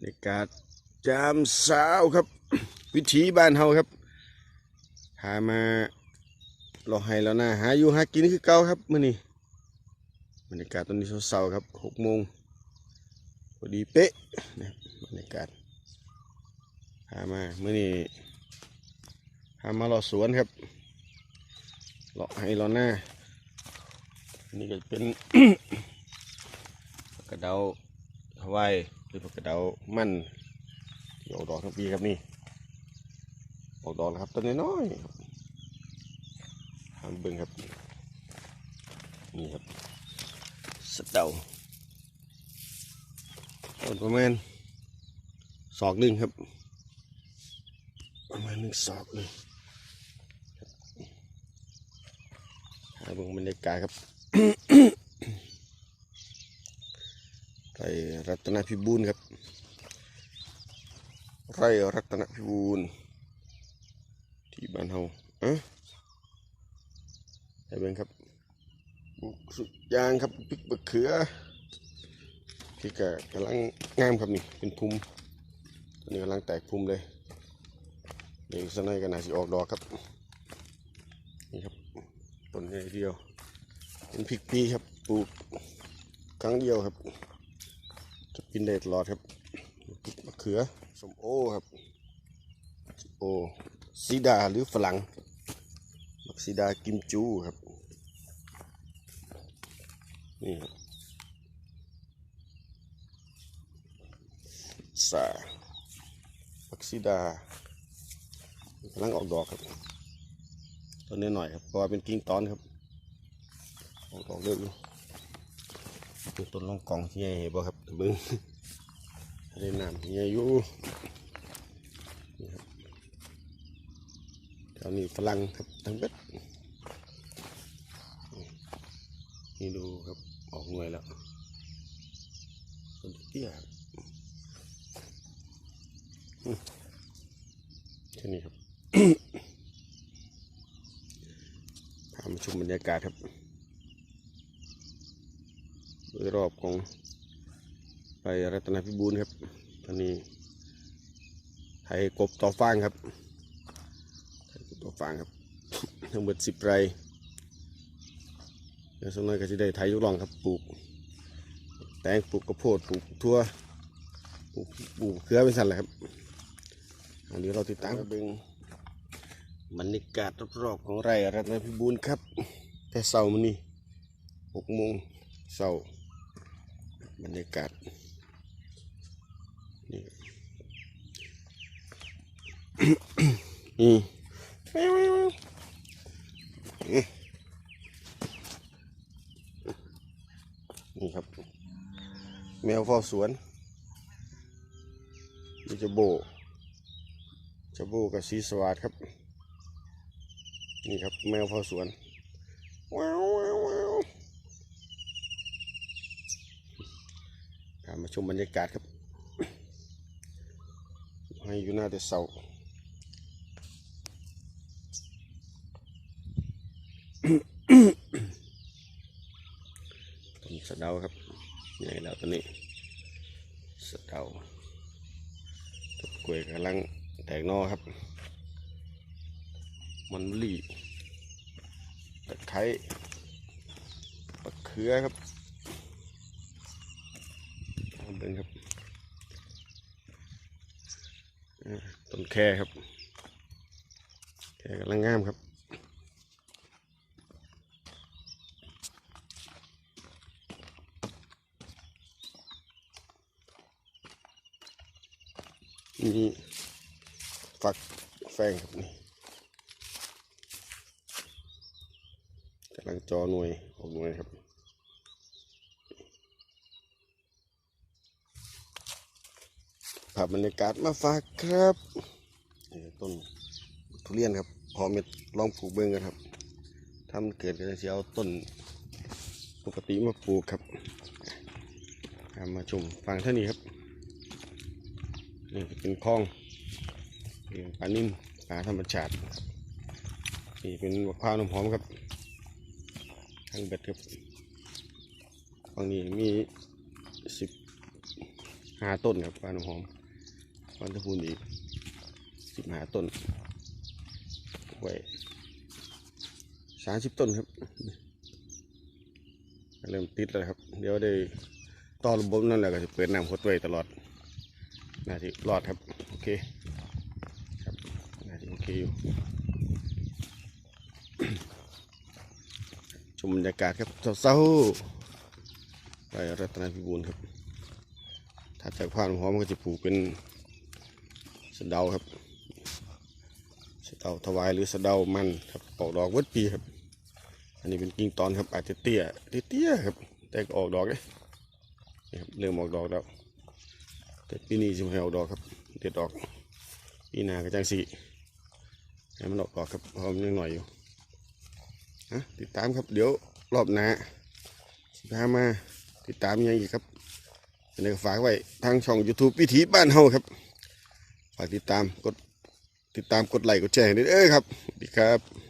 ในกาศจามสาวครับ วิถีบ้านเฮาครับหามาเราให้แล้วนะหาอยู่หากินคือเก่าครับมื้อนี้บรรยากาศตอนนี้เช้าๆครับหกโมงพอดีเป๊ะนะครับบรรยากาศหามามื้อนี้หามาเลาะสวนครับเลาะให้เลาหน้านี่ก็เป็นกระเดาฮาวายหรือผักกระเดามันที่ออกดอกทั้งปีครับนี่ ออกดอกแล้วครับต้นน้อยๆครับหามเบิ่งครับ นี่ครับสะเดาต้นประมาณศอกหนึ่งครับ ประมาณหนึ่งศอกเลยครับหาเบิ่งบรรยากาศครับ ไรรัตนพิบูลครับ ไรรัตนพิบูลที่บ้านเฮาอะให้เบิ่งครับปลูกสุดยางครับพริกบะเขือที่กกำลังงามครับนี่เป็นภูมิตอนนี้กำลังแตกภูมิเลยเดี๋ยวอีกสักหน่อยก็น่าสิออกดอกครับนี่ครับต้นใหญ่เดียวเป็นพริกปีครับปลูกครั้งเดียวครับ จะกินได้ตลอดครับมะเขือสมโอครับสมโอซีดาหรือฝรั่งมักซีดากิมจูครับ นี่ครับสามักซีดากำลังออกดอกครับต้นนี้หน่อยครับเพราะว่าเป็นกิ่งตอนครับออกดอกเยอะอยู่ คือต้นลองกองที่ใหญ่บ่ครับเบิ้งเลน้ำใหญ่อยู่แถวนี้ฝรั่งครับทั้งเบ็ดนี่ดูครับออกหน่วยแล้วต้นเตี้ยแค่นี้ครับพามาชมบรรยากาศครับ โดยรอบของไปรัตนพิบูลครับ ตอนนี้ไทยกบต่อฟางครับไทยกบต่อฟางครับ ทั้งหมดสิบไร่เดี๋ยวสักหน่อยก็จะได้ไทยยุกลองครับปลูก แตงปลูกกระโพดปลูกทั่วปลูกปลูกเครือเป็นสันแหละครับอันนี้เราติดตามเบิ่งบรรยากาศรอบๆของไร่รัตนพิบูลครับ แต่เสาร์มันนี่หกโมงเศร้า บรรยากาศนี่นี่นี่นี่ครับ แมวเฝ้าสวนนี่จะโบจะโบกับสีสวัสดครับ นี่ครับแมวเฝ้าสวนว้าวว้าวว้ามาชมบรรยากาศครับ ให้อยู่หน้าแต่เสาต้นสะเดาครับใหญ่แล้วตัวนี้สะเดาต้นกล้วยกำลังแตกนอครับ มันลี่ตะไคร้มะเขือครับ เอาเบิ่งครับต้นแค่ครับ แค่กำลังงามครับนี่ฝักแฟงครับนี่กำลังจอหน่วยออกหน่วยครับ ภาพบรรยากาศมาฝากครับต้นทุเรียนครับพอเม็ดลองปลูกเบิ้งกันครับถ้ามันเกิดก็จะเอาต้นปกติมาปลูกครับมาชมฟังเท่านี้ครับนี่เป็นคลองเลี้ยงปลานิ่มปลาธรรมชาตินี่เป็นมะพร้าวน้ำหอมครับทางเบ็ดครับฝั่งนี้มีสิบห้าต้นครับบ้านน้ำหอม บ้านตะพูนอีกสิบห้าต้นไว้สามสิบต้นครับ เริ่มติดแล้วครับ เดี๋ยวได้ต่อระบบนั่นแหละก็จะเปิดน้ำคดไว้ตลอดน่าจะรอดครับ โอเคครับน่าจะโอเคอยู่ชมบรรยากาศครับเศร้าๆไปรัตนพิบูลครับ ถ้าจากผ่านหอมก็จะปลูกเป็น สะเดาครับสะเดาถวายหรือสะเดามันครับออกดอกวัดปีครับ อันนี้เป็นกิ่งตอนครับอาจจะเตี้ยเตี้ยครับ แต่ก็ออกดอกเลยนี่ครับเริ่มออกดอกแล้วแต่ปีนี้จะไม่ให้ออกดอกครับ เด็ดดอกปีหน้าก็จังสีให้มันออกดอกครับเพราะมันยังหน่อยอยู่ฮะติดตามครับเดี๋ยวรอบหน้าสิพามาติดตามยังอีกครับอันนี้ก็ฝากไว้ทางช่อง YouTube วิถีบ้านเฮาครับ ฝากติดตามกดติดตามกดไลค์กดแชร์ให้ด้วยเอ้ยครับสวัสดีครับ